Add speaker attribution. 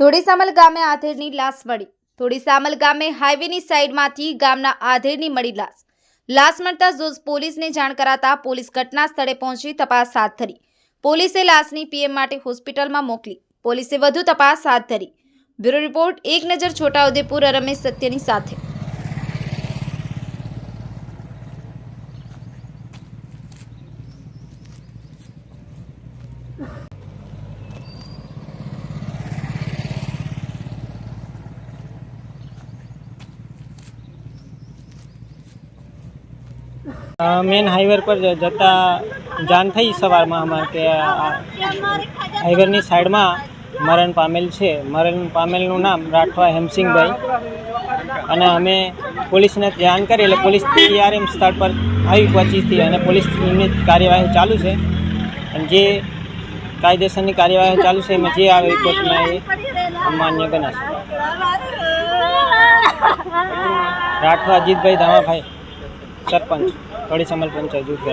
Speaker 1: ધોડીસામલ ગામે આધેડની લાશ મળી. ધોડીસામલ ગામે હાઈવેની સાઈડમાંથી ગામના આધેડની મળી લાશ. લાશ મળતા ઝોઝ પોલીસને જાણ કરાતા પોલીસ ઘટના સ્થળે પહોંચી તપાસ હાથ ધરી. પોલીસે લાશની પીએમ માટે હોસ્પિટલમાં મોકલી. પોલીસે વધુ તપાસ હાથ ધરી. બ્યુરો રિપોર્ટ, એક નજર છોટાઉદેપુર, રમેશ સત્યની સાથે.
Speaker 2: મેન હાઈવે પર જતાં જાણ થઈ સવારમાં અમારે કે હાઈવેની સાઈડમાં મરણ પામેલ છે. મરણ પામેલનું નામ રાઠવા હેમસિંગભાઈ અને અમે પોલીસને ધ્યાન કરી એટલે પોલીસ ટીઆરએમ સ્થળ પર આવી પહોંચી હતી અને પોલીસની કાર્યવાહી ચાલુ છે. અને જે કાયદેસરની કાર્યવાહી ચાલુ છે એમાં જે આવે કોર્ટમાં એ માન્ય ગણાશે. રાઠવા અજીતભાઈ ધામાભાઈ. સરપંચ થોડી સમલ પંચાયત જૂથ